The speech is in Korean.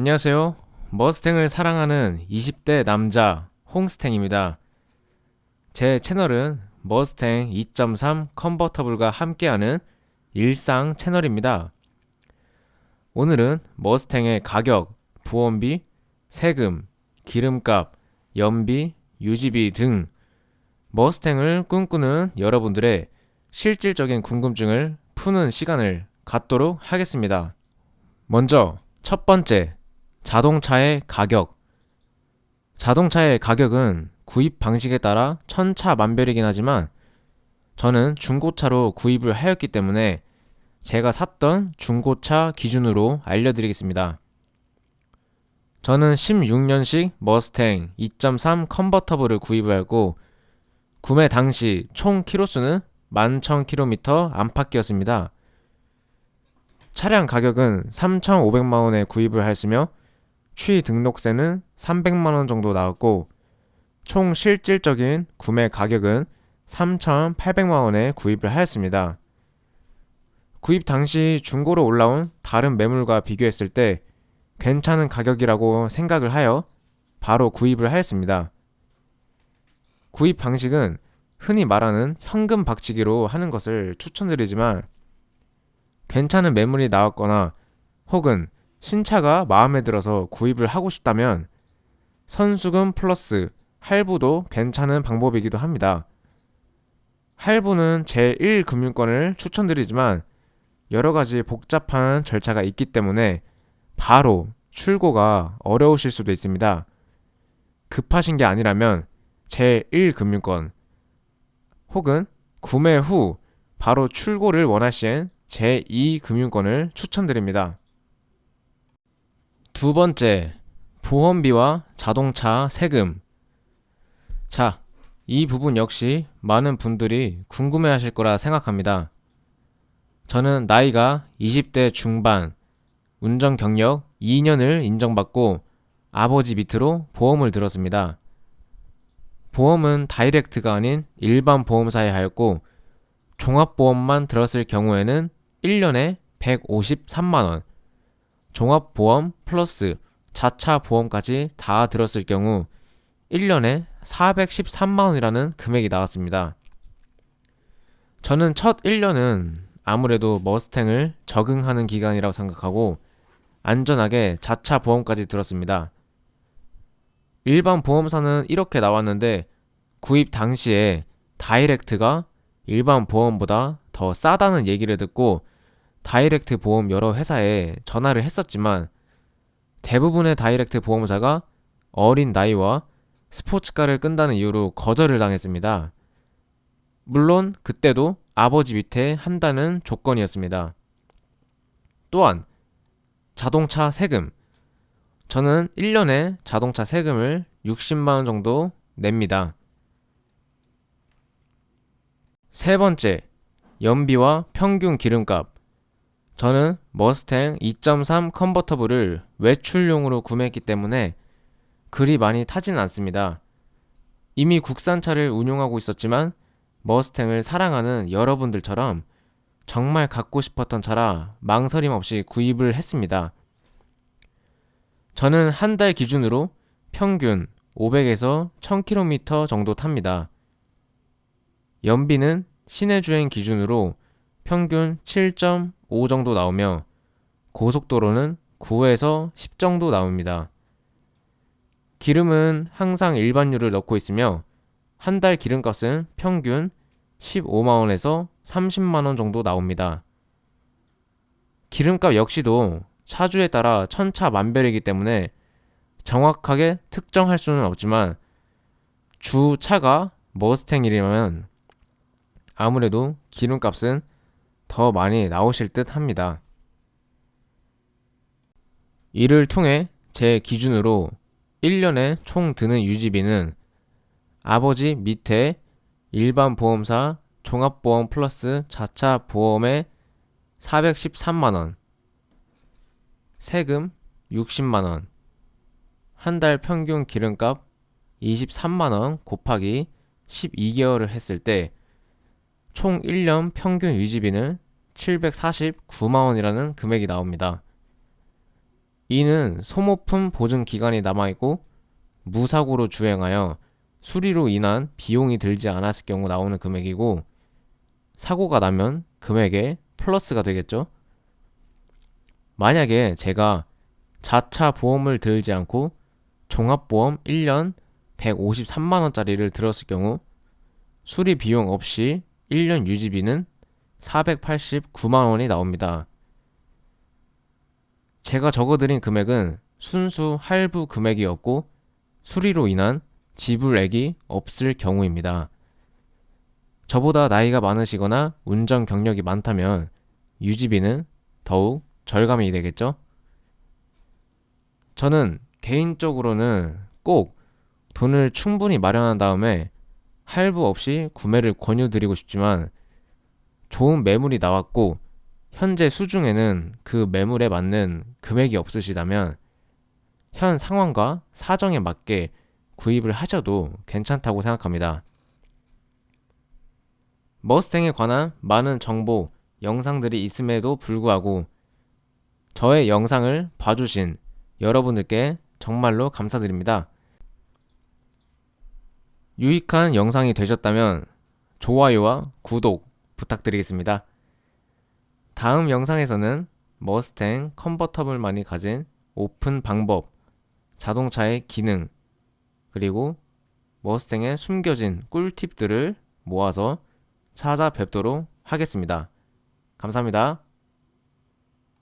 안녕하세요. 머스탱을 사랑하는 20대 남자 홍스탱입니다. 제 채널은 머스탱 2.3 컨버터블과 함께하는 일상 채널입니다. 오늘은 머스탱의 가격, 보험비, 세금, 기름값, 연비, 유지비 등 머스탱을 꿈꾸는 여러분들의 실질적인 궁금증을 푸는 시간을 갖도록 하겠습니다. 먼저 첫 번째, 자동차의 가격. 자동차의 가격은 구입 방식에 따라 천차만별이긴 하지만 저는 중고차로 구입을 하였기 때문에 제가 샀던 중고차 기준으로 알려드리겠습니다. 저는 16년식 머스탱 2.3 컨버터블을 구입을 하고 구매 당시 총 키로수는 11,000km 안팎이었습니다. 차량 가격은 3,500만 원에 구입을 하였으며 취 등록세는 300만 원 정도 나왔고 총 실질적인 구매 가격은 3,800만 원에 구입을 하였습니다. 구입 당시 중고로 올라온 다른 매물과 비교했을 때 괜찮은 가격이라고 생각을 하여 바로 구입을 하였습니다. 구입 방식은 흔히 말하는 현금 박치기로 하는 것을 추천드리지만 괜찮은 매물이 나왔거나 혹은 신차가 마음에 들어서 구입을 하고 싶다면 선수금 플러스 할부도 괜찮은 방법이기도 합니다. 할부는 제1금융권을 추천드리지만 여러 가지 복잡한 절차가 있기 때문에 바로 출고가 어려우실 수도 있습니다. 급하신 게 아니라면 제1금융권 혹은 구매 후 바로 출고를 원하시엔 제2금융권을 추천드립니다. 두 번째, 보험비와 자동차 세금. 자, 이 부분 역시 많은 분들이 궁금해 하실 거라 생각합니다. 저는 나이가 20대 중반, 운전 경력 2년을 인정받고 아버지 밑으로 보험을 들었습니다. 보험은 다이렉트가 아닌 일반 보험사에 하였고 종합보험만 들었을 경우에는 1년에 153만원, 종합보험 플러스 자차 보험까지 다 들었을 경우 1년에 413만원이라는 금액이 나왔습니다. 저는 첫 1년은 아무래도 머스탱을 적응하는 기간이라고 생각하고 안전하게 자차 보험까지 들었습니다. 일반 보험사는 이렇게 나왔는데 구입 당시에 다이렉트가 일반 보험보다 더 싸다는 얘기를 듣고 다이렉트 보험 여러 회사에 전화를 했었지만 대부분의 다이렉트 보험사가 어린 나이와 스포츠카를 끈다는 이유로 거절을 당했습니다. 물론 그때도 아버지 밑에 한다는 조건이었습니다. 또한 자동차 세금. 저는 1년에 자동차 세금을 60만원 정도 냅니다. 세 번째, 연비와 평균 기름값. 저는 머스탱 2.3 컨버터블을 외출용으로 구매했기 때문에 그리 많이 타진 않습니다. 이미 국산차를 운용하고 있었지만 머스탱을 사랑하는 여러분들처럼 정말 갖고 싶었던 차라 망설임 없이 구입을 했습니다. 저는 한 달 기준으로 평균 500에서 1000km 정도 탑니다. 연비는 시내 주행 기준으로 평균 7.5 정도 나오며 고속도로는 9에서 10 정도 나옵니다. 기름은 항상 일반유를 넣고 있으며 한 달 기름값은 평균 15만원에서 30만원 정도 나옵니다. 기름값 역시도 차주에 따라 천차만별이기 때문에 정확하게 특정할 수는 없지만 주 차가 머스탱이라면 아무래도 기름값은 더 많이 나오실 듯 합니다. 이를 통해 제 기준으로 1년에 총 드는 유지비는 아버지 밑에 일반 보험사 종합보험 플러스 자차 보험에 413만원, 세금 60만원, 한 달 평균 기름값 23만원 곱하기 12개월을 했을 때 총 1년 평균 유지비는 749만 원이라는 금액이 나옵니다. 이는 소모품 보증 기간이 남아있고 무사고로 주행하여 수리로 인한 비용이 들지 않았을 경우 나오는 금액이고 사고가 나면 금액에 플러스가 되겠죠. 만약에 제가 자차 보험을 들지 않고 종합보험 1년 153만원짜리를 들었을 경우 수리 비용 없이 1년 유지비는 489만 원이 나옵니다. 제가 적어드린 금액은 순수 할부 금액이었고 수리로 인한 지불액이 없을 경우입니다. 저보다 나이가 많으시거나 운전 경력이 많다면 유지비는 더욱 절감이 되겠죠? 저는 개인적으로는 꼭 돈을 충분히 마련한 다음에 할부 없이 구매를 권유드리고 싶지만 좋은 매물이 나왔고 현재 수중에는 그 매물에 맞는 금액이 없으시다면 현 상황과 사정에 맞게 구입을 하셔도 괜찮다고 생각합니다. 머스탱에 관한 많은 정보, 영상들이 있음에도 불구하고 저의 영상을 봐주신 여러분들께 정말로 감사드립니다. 유익한 영상이 되셨다면 좋아요와 구독 부탁드리겠습니다. 다음 영상에서는 머스탱 컨버터블만이 가진 오픈 방법, 자동차의 기능, 그리고 머스탱의 숨겨진 꿀팁들을 모아서 찾아뵙도록 하겠습니다. 감사합니다.